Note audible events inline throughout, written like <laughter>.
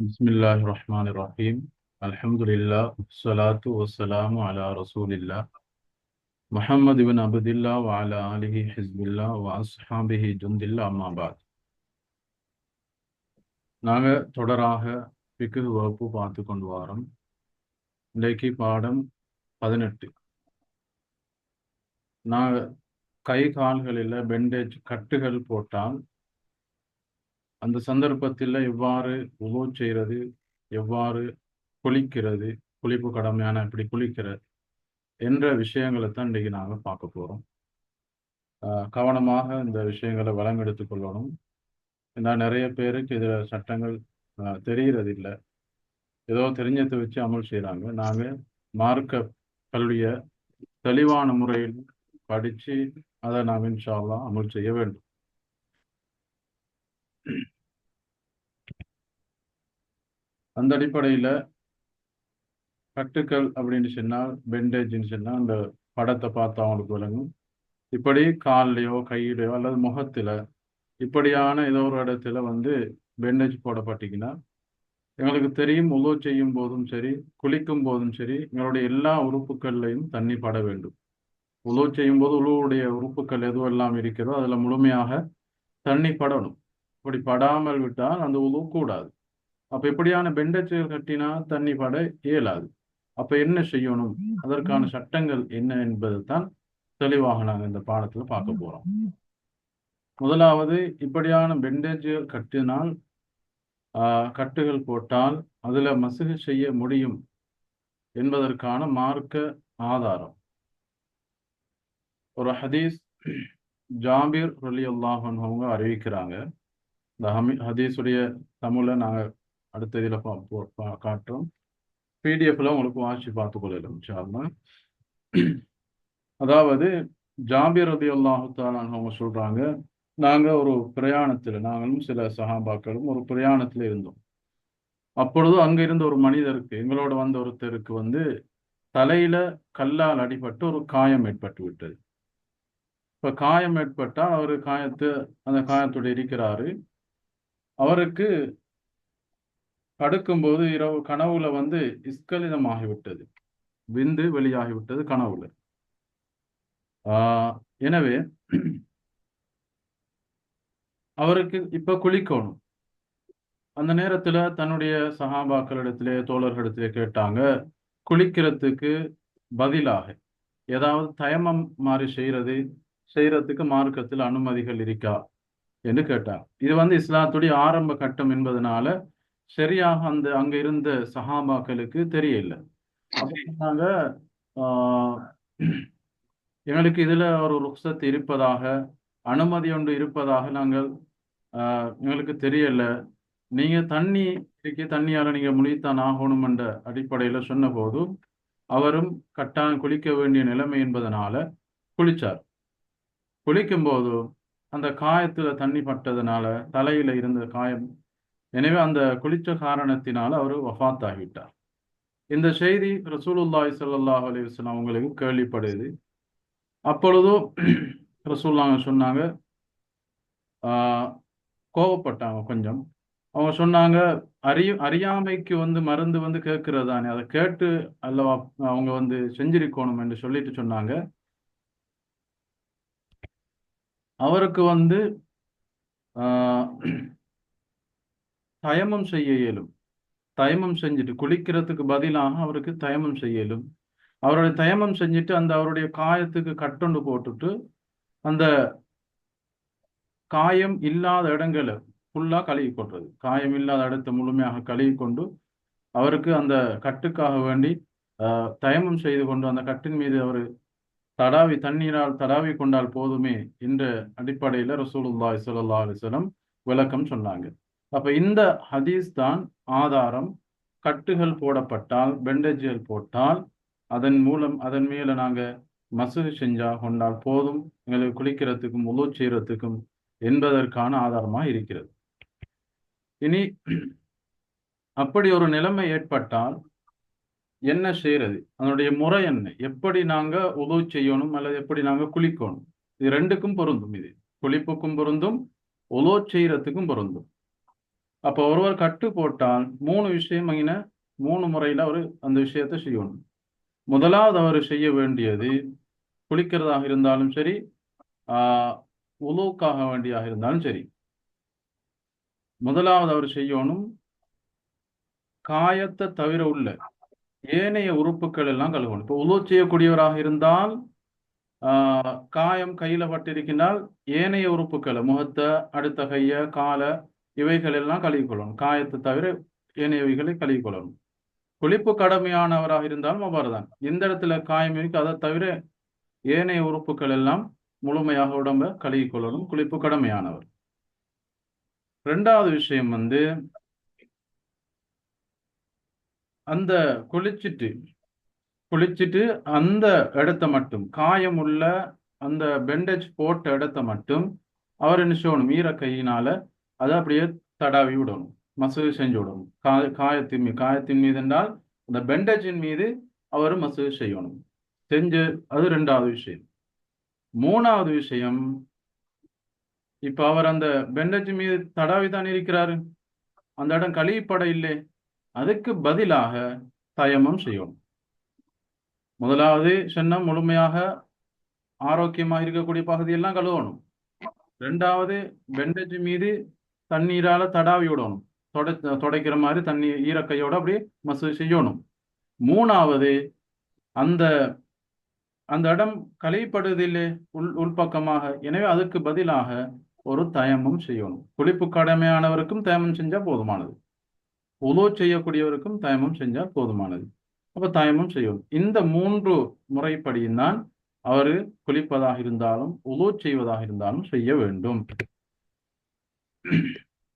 بسم الله الرحمن الرحيم الحمد لله والصلاة والسلام على رسول الله محمد بن عبد الله وعلى آله حزب الله وأصحابه جند الله أما بعد நாங்க தொடராக பிக்கு வகுப்பு பார்த்து கொண்டு வரோம் இன்றைக்கு பாடம் பதினெட்டு நாங்க கை கால்களில் பெண்டேஜ் கட்டுகள் போட்டால் அந்த சந்தர்ப்பத்தில் எவ்வாறு உபோ செய்கிறது எவ்வாறு குளிக்கிறது குளிப்பு கடமையான இப்படி குளிக்கிறது என்ற விஷயங்களை தான் இன்றைக்கு நாங்கள் பார்க்க போகிறோம் கவனமாக இந்த விஷயங்களை வளங்கெடுத்து கொள்ளணும். ஏன்னா நிறைய பேருக்கு இதில் சட்டங்கள் தெரிகிறது இல்லை ஏதோ தெரிஞ்சதை வச்சு அமல் செய்கிறாங்க நாங்கள் மார்க்க கல்வியை தெளிவான முறையில் படித்து அதை நாம் இன்ஷால்லாம் அமல் செய்ய வேண்டும். <clears throat> அந்த அடிப்படையில் கட்டுக்கள் அப்படின்னு சொன்னால் பெண்டேஜ்னு சொன்னால் அந்த படத்தை பார்த்து அவங்களுக்கு விளங்கும். இப்படி கால்லையோ கையிலையோ அல்லது முகத்தில் இப்படியான ஏதோ ஒரு இடத்துல வந்து பெண்டேஜ் போடப்பட்டீங்கன்னா எங்களுக்கு தெரியும் உழவு செய்யும் போதும் சரி குளிக்கும் போதும் சரி எங்களுடைய எல்லா உறுப்புகள்லையும் தண்ணி பட வேண்டும். உழவு செய்யும் போது உழுவுடைய உறுப்புகள் எதுவெல்லாம் இருக்கிறதோ அதில் முழுமையாக தண்ணி படணும். இப்படி படாமல் விட்டால் அந்த உழவு கூடாது. அப்போ எப்படியான பெண்டேஜ்கள் கட்டினா தண்ணி பட இயலாது. அப்ப என்ன செய்யணும்? அதற்கான சட்டங்கள் என்ன என்பது தான் தெளிவாக நாங்கள் இந்த பாடத்தில் பார்க்க போறோம். முதலாவது இப்படியான பெண்டேஜ்கள் கட்டினால் கட்டுகள் போட்டால் அதுல மசுகு செய்ய முடியும் என்பதற்கான மார்க்க ஆதாரம். ஒரு ஹதீஸ் ஜாபீர் ரலி அல்லாஹன் அவங்க அறிவிக்கிறாங்க. இந்த ஹமி ஹதீஸுடைய தமிழை நாங்கள் அடுத்த இதில் காட்டுறோம். பிடிஎஃப்ல உங்களுக்கு வாசி பார்த்து கொள்ளலாம் சார்மா அதாவது ஜாபிர் ரதி அல்லாஹுத்தான் அவங்க சொல்றாங்க நாங்க ஒரு பிரயாணத்துல நாங்களும் சில சகாபாக்களும் ஒரு பிரயாணத்துல இருந்தோம். அப்பொழுது அங்க இருந்த ஒரு மனிதருக்கு எங்களோட வந்த ஒருத்தருக்கு வந்து தலையில கல்லால் அடிபட்டு ஒரு காயம் ஏற்பட்டு விட்டது. இப்ப காயம் ஏற்பட்டால் அவரு காயத்தை அந்த காயத்தோட இருக்கிறாரு. அவருக்கு படுக்கும்போது இரவு கனவுல வந்து இஸ்கலிதமாகிவிட்டது. விந்து வெளியாகிவிட்டது கனவுல. ஆஹ் எனவே அவருக்கு இப்ப குளிக்கணும். அந்த நேரத்துல தன்னுடைய சகாபாக்களிடத்திலே தோழர்களிடத்திலே கேட்டாங்க குளிக்கிறதுக்கு பதிலாக ஏதாவது தயமம் மாதிரி செய்யறது செய்யறதுக்கு மார்க்கத்தில் அனுமதிகள் இருக்கா? என்று கேட்டார். இது வந்து இஸ்லாத்துடைய ஆரம்ப கட்டம் என்பதனால சரியாக அந்த அங்க இருந்த சஹாபாக்களுக்கு தெரியல. அப்படின்னாங்க எங்களுக்கு இதுல ஒரு ருக்சத் இருப்பதாக அனுமதி ஒன்று இருப்பதாக நாங்கள் எங்களுக்கு தெரியல. நீங்க தண்ணி இருக்கு தண்ணியால நீங்க முடித்தான் ஆகணும் என்ற அடிப்படையில சொன்ன போது அவரும் கட்டாயம் குளிக்க வேண்டிய நிலைமை என்பதனால குளிச்சார். குளிக்கும் போது அந்த காயத்துல தண்ணி பட்டதுனால தலையில இருந்த காயம். எனவே அந்த குளிச்ச காரணத்தினால் அவர் வஃத் ஆகிட்டார் இந்த செய்தி ரசூலுல்லாய் சல்லாஹ் அலிவஸ்லாம் அவங்களுக்கு கேள்விப்படுது. அப்பொழுதும் ரசூல்லாங்க சொன்னாங்க கோவப்பட்டாங்க கொஞ்சம். அவங்க சொன்னாங்க அறிய அறியாமைக்கு வந்து மருந்து வந்து கேட்கறது தானே அதை கேட்டு அல்லவா அவங்க வந்து செஞ்சிருக்கணும் என்று சொல்லிட்டு சொன்னாங்க. அவருக்கு வந்து தயமம் செய்ய இயலும். தயமம் செஞ்சுட்டு குளிக்கிறதுக்கு பதிலாக அவருக்கு தயமம் செய்யலும் அவருடைய தயமம் செஞ்சுட்டு அந்த அவருடைய காயத்துக்கு கட்டுண்டு போட்டுட்டு அந்த காயம் இல்லாத இடங்களை ஃபுல்லா கழுவி கொள்றது காயம் இல்லாத இடத்தை முழுமையாக கழுவி கொண்டு அவருக்கு அந்த கட்டுக்காக வேண்டி தயமம் செய்து கொண்டு அந்த கட்டின் மீது அவர் தடாவி தண்ணீரால் தடாவி கொண்டால் போதுமே என்ற அடிப்படையில் ரசூலுல்லாய் சல்லா அலிஸ்லம் விளக்கம் சொன்னாங்க. அப்ப இந்த ஹதீஸ் தான் ஆதாரம். கட்டுகள் போடப்பட்டால் பெண்டேஜ்கள் போட்டால் அதன் மூலம் அதன் மேல நாங்க மசூது செஞ்சா கொண்டால் போதும். எங்களுக்கு குளிக்கிறதுக்கும் உழு செய்யறதுக்கும் என்பதற்கான ஆதாரமா இருக்கிறது. இனி அப்படி ஒரு நிலைமை ஏற்பட்டால் என்ன செய்யறது அதனுடைய முறை என்ன? எப்படி நாங்க உதவு செய்யணும் அல்லது எப்படி நாங்க குளிக்கணும்? இது ரெண்டுக்கும் பொருந்தும் இது. குளிப்புக்கும் பொருந்தும் உதவு செய்யறதுக்கும் பொருந்தும். அப்போ ஒருவர் கட்டு போட்டால் மூணு விஷயம் அங்கின மூணு முறையில அவர் அந்த விஷயத்த செய்யணும். முதலாவது அவர் செய்ய வேண்டியது குளிக்கிறதாக இருந்தாலும் சரி ஆஹ் உலோக்காக வேண்டியாக இருந்தாலும் சரி. முதலாவது அவர் செய்யணும் காயத்தை தவிர உள்ள ஏனைய உறுப்புகள் எல்லாம் கழுவணும். இப்போ உதவு செய்யக்கூடியவராக இருந்தால் காயம் கையில பட்டிருக்கினால் ஏனைய உறுப்புகளை முகத்தை அடுத்த கைய காலை இவைகள் எல்லாம் கழுவிக்கொள்ளணும் காயத்தை தவிர ஏனையவைகளை கழுவிக்கொள்ளணும் குளிப்பு கடமையானவராக இருந்தாலும் அவ்வாறுதான். இந்த இடத்துல காயம் இருக்கு அதை தவிர ஏனைய உறுப்புகள் எல்லாம் முழுமையாக உடம்ப கழுவிக்கொள்ளணும் குளிப்பு கடமையானவர். ரெண்டாவது விஷயம் வந்து அந்த குளிச்சுட்டு குளிச்சுட்டு அந்த இடத்த மட்டும் காயம் உள்ள அந்த பெண்டேஜ் போட்ட இடத்த மட்டும் அவர் என்ன செய்யணும்? ஈர கையினால அதை அப்படியே தடாவி விடணும். மசூதி செஞ்சு விடணும். கா காயத்தின் மீது காயத்தின் மீது என்றால் அந்த பெண்டேஜின் மீது அவர் மசூதி செய்யணும். செஞ்சு அது ரெண்டாவது விஷயம். மூணாவது விஷயம் இப்ப அவர் அந்த பெண்டேஜ் மீது தடாவி தான் இருக்கிறாரு. அந்த இடம் கழிப்பட இல்லை. அதுக்கு பதிலாக தயமம் செய்யணும். முதலாவது சொன்ன முழுமையாக ஆரோக்கியமாக இருக்கக்கூடிய பகுதியெல்லாம் கழுவணும். ரெண்டாவது பெண்டேஜ் மீது தண்ணீரால தடாவி விடணும். தொடை தொடைக்கிற மாதிரி தண்ணி ஈரக்கையோட அப்படியே மசூ செய்யணும். மூணாவது அந்த அந்த இடம் கலைப்படுவதில்லை உள் உள்பக்கமாக. எனவே அதுக்கு பதிலாக ஒரு தயமும் செய்யணும். குளிப்பு கடமையானவருக்கும் தயமம் செஞ்சா போதுமானது. உலோ செய்யக்கூடியவருக்கும் தயமம் செஞ்சால் போதுமானது. அப்ப தயமம் செய்யும் இந்த மூன்று முறைப்படியும் தான் அவர் குளிப்பதாக இருந்தாலும் உலோ செய்வதாக இருந்தாலும் செய்ய வேண்டும்.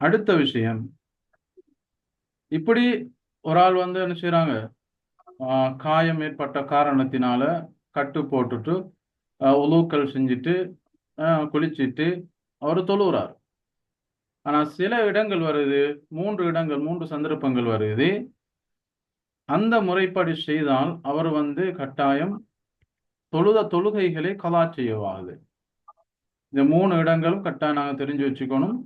அடுத்த விஷயம். இப்படி ஒரு ஆள் வந்து என்ன செய்யறாங்க காயம் ஏற்பட்ட காரணத்தினால கட்டு போட்டுட்டு உலூக்கள் செஞ்சுட்டு குளிச்சுட்டு அவர் தொழுகிறார் ஆனா சில இடங்கள் வருது மூன்று இடங்கள் மூன்று சந்தர்ப்பங்கள் வருது. அந்த முறைப்படி செய்தால் அவர் வந்து கட்டாயம் தொழுத தொழுகைகளை கலா செய்யவாகுது இந்த மூணு இடங்களும் கட்டாயம் நாங்கள் தெரிஞ்சு வச்சுக்கணும்.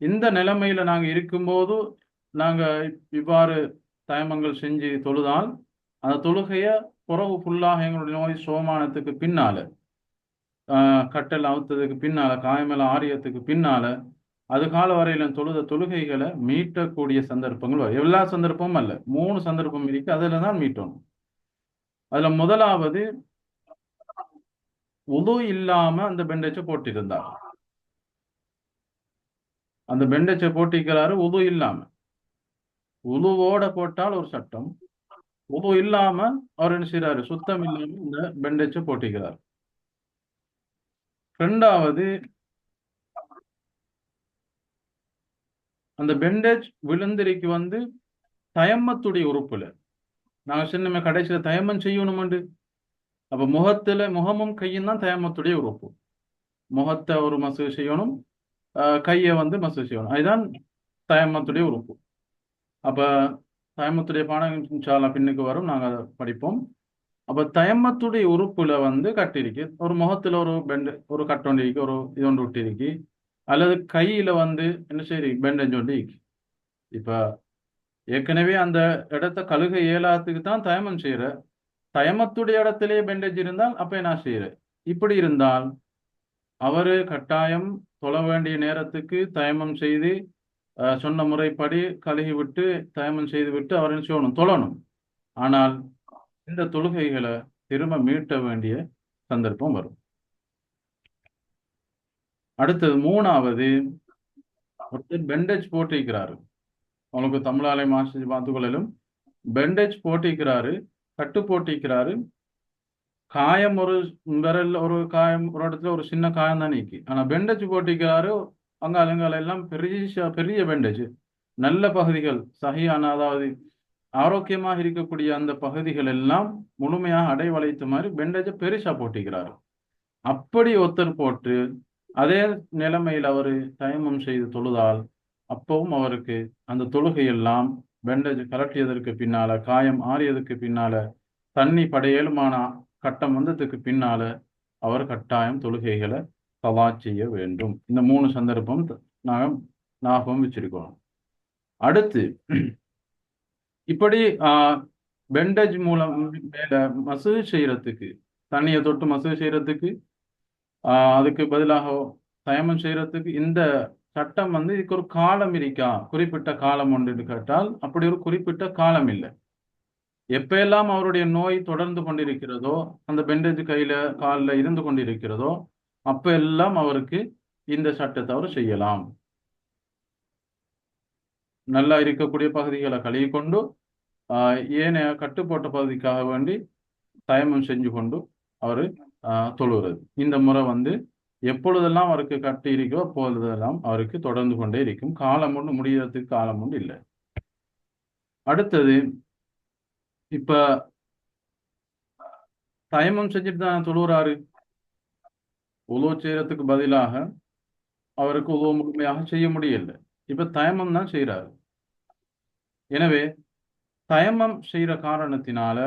இந்த நிலைமையில நாங்க இருக்கும்போது நாங்க இவ்வாறு தயமங்கள் செஞ்சு தொழுதால் அந்த தொழுகைய புறவு ஃபுல்லாக எங்களுடைய நோய் சோமானத்துக்கு பின்னால கட்டல் அவுத்ததுக்கு பின்னால காயமல ஆரியத்துக்கு பின்னால அது கால வரையிலும் தொழுத தொழுகைகளை மீட்டக்கூடிய சந்தர்ப்பங்கள் வரும். எல்லா சந்தர்ப்பமும் அல்ல. மூணு சந்தர்ப்பம் இருக்கு. அதுல தான் மீட்டணும். அதுல முதலாவது உது இல்லாம அந்த பெண்டேஜை போட்டிருந்தார். அந்த பெண்டேஜை போட்டிக்கிறாரு உது இல்லாம. உதுவோட போட்டால் ஒரு சட்டம். உது இல்லாம அவர் என்ன செய்யறாரு சுத்தம் இல்லாம இந்த பெண்டேஜை போட்டிக்கிறார் ரெண்டாவது அந்த பெண்டேஜ் விழுந்திரிக்கு வந்து தயம்மத்துடைய உறுப்புல. நாங்க சின்ன கடைசியில தயமம் செய்யணுமெண்டு? அப்ப முகத்துல முகமும் கையும் தான் தயமத்துடைய உறுப்பு. முகத்தை ஒரு மசூ செய்யணும் கையை வந்து மசூ செய்யணும். அதுதான் தயமத்துடைய உறுப்பு. அப்ப தயமத்துடைய பாடம் சாலா பின்னுக்கு வரும் நாங்க அதை படிப்போம். அப்ப தயமத்துடைய உறுப்புல வந்து கட்டிருக்கு ஒரு முகத்துல ஒரு பெண்டு ஒரு கட்டொண்டு இருக்கு ஒரு இது ஒன்று விட்டிருக்கு அல்லது கையில வந்து என்ன சரி பெண்டேஜ் சொல்லி இப்ப ஏற்கனவே அந்த இடத்த கழுக இயலாத்துக்கு தான் தயமம் செய்யற தயமத்துடைய இடத்திலேயே பெண்டேஜ் இருந்தால் அப்ப என்ன செய்யற இப்படி இருந்தால் அவரு கட்டாயம் தொழ வேண்டிய நேரத்துக்கு தயமம் செய்து சொன்ன முறைப்படி கழுகி விட்டு தயமம் செய்து விட்டு அவர் என்ன செய்யணும்? தொழணும். ஆனால் இந்த தொழுகைகளை திரும்ப மீட்ட வேண்டிய சந்தர்ப்பம் வரும். அடுத்தது மூணாவது ஒருத்தர் பெண்டேஜ் போட்டிருக்கிறாரு. அவனுக்கு தமிழாலை மாஸ்டர் பார்த்துக்கொள்ளும் பெண்டேஜ் போட்டிருக்கிறாரு கட்டு போட்டிருக்கிறாரு. காயம் ஒரு விரல் ஒரு காயம் ஒரு இடத்துல ஒரு சின்ன காயம் தான் நீக்கி. ஆனா பெண்டேஜ் போட்டிருக்கிறாரு அங்காலங்கால எல்லாம் பெரிய பெரிய பெண்டேஜ் நல்ல பகுதிகள் சகியான அதாவது ஆரோக்கியமாக இருக்கக்கூடிய அந்த பகுதிகள் எல்லாம் முழுமையாக அடைவளைத்த மாதிரி பெண்டேஜை பெருசா போட்டிக்கிறாரு அப்படி ஒருத்தர் போட்டு அதே நிலைமையில் அவர் தயமம் செய்து தொழுதால் அப்பவும் அவருக்கு அந்த தொழுகையெல்லாம் பெண்டேஜ் கலட்டியதற்கு பின்னால காயம் ஆறியதுக்கு பின்னால தண்ணி படையலுமான கட்டம் வந்ததுக்கு பின்னால அவர் கட்டாயம் தொழுகைகளை கவா செய்ய வேண்டும். இந்த மூணு சந்தர்ப்பம் நாங்கள் ஞாபகம் வச்சிருக்கோம். அடுத்து இப்படி பெண்டேஜ் மூலம் மேல மசூஜ் செய்யறதுக்கு தண்ணியை தொட்டு மசூஜ் செய்யறதுக்கு அதுக்கு பதிலாக தயமம் செய்யறதுக்கு இந்த சட்டம் வந்து இதுக்கு ஒரு காலம் இருக்கா? குறிப்பிட்ட காலம் ஒன்று கேட்டால் அப்படி ஒரு குறிப்பிட்ட காலம் இல்லை. எப்ப எல்லாம் அவருடைய நோய் தொடர்ந்து கொண்டிருக்கிறதோ அந்த பெண்டேஜ் கையில காலில் இருந்து கொண்டிருக்கிறதோ அப்ப எல்லாம் அவருக்கு இந்த சட்டத்தை அவர் செய்யலாம். நல்லா இருக்கக்கூடிய பகுதிகளை கழுவி கொண்டு ஏனைய கட்டுப்போட்ட பகுதிக்காக வேண்டி தயமம் செஞ்சு கொண்டு அவர் தொழுகிறது இந்த முறை வந்து எப்பொழுதெல்லாம் அவருக்கு கட்டி இருக்கோ அப்பொழுதெல்லாம் அவருக்கு தொடர்ந்து கொண்டே இருக்கும். காலம் ஒன்று முடியறதுக்கு காலம் ஒன்று இல்லை. அடுத்தது இப்ப தயமம் செஞ்சுட்டு தான் தொழுகிறாரு உழவு செய்யறதுக்கு பதிலாக அவருக்கு உதவ முழுமையாக செய்ய முடியல. இப்ப தயமம் தான் செய்யறாரு எனவே தயமம் செய்யற காரணத்தினால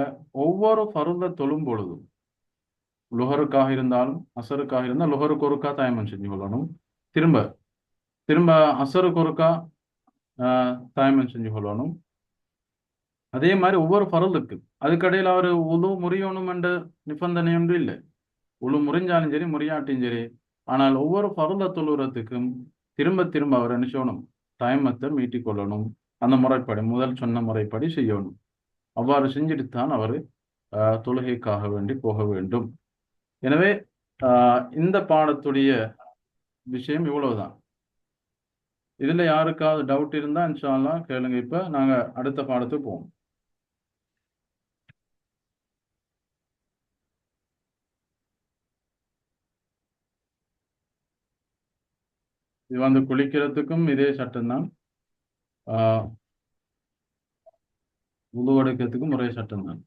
ஒவ்வொரு பருவ தொழும் பொழுதும் லுஹருக்காக இருந்தாலும் அசருக்காக இருந்தால் லுஹருக்கு ஒருக்கா தயமம் செஞ்சு கொள்ளணும். திரும்ப திரும்ப அசருக்கு ஒருக்கா தயமம் செஞ்சு கொள்ளணும். அதே மாதிரி ஒவ்வொரு பரலுக்கு அதுக்கடையில் அவர் உழு முறியணும் என்ற நிபந்தனை ஒன்று இல்லை. உழு முறிஞ்சாலும் சரி முறியாட்டியும் சரி ஆனால் ஒவ்வொரு பருள தொழுறதுக்கும் திரும்ப திரும்ப அவர் என்ன செய்யணும்? தயமத்தை மீட்டிக்கொள்ளணும் அந்த முறைப்படி முதல் சொன்ன முறைப்படி செய்யணும். அவ்வாறு செஞ்சுட்டு தான் அவர் தொழுகைக்காக வேண்டி போக வேண்டும். எனவே இந்த பாடத்துடைய விஷயம் இவ்வளவுதான். இதுல யாருக்காவது டவுட் இருந்தா இன்ஷால்லாம் கேளுங்க. இப்ப நாங்க அடுத்த பாடத்துக்கு போவோம். இது வந்து குளிக்கிறதுக்கும் இதே சட்டம்தான். ஆஹ் உது எடுக்கிறதுக்கும் ஒரே சட்டம் தான்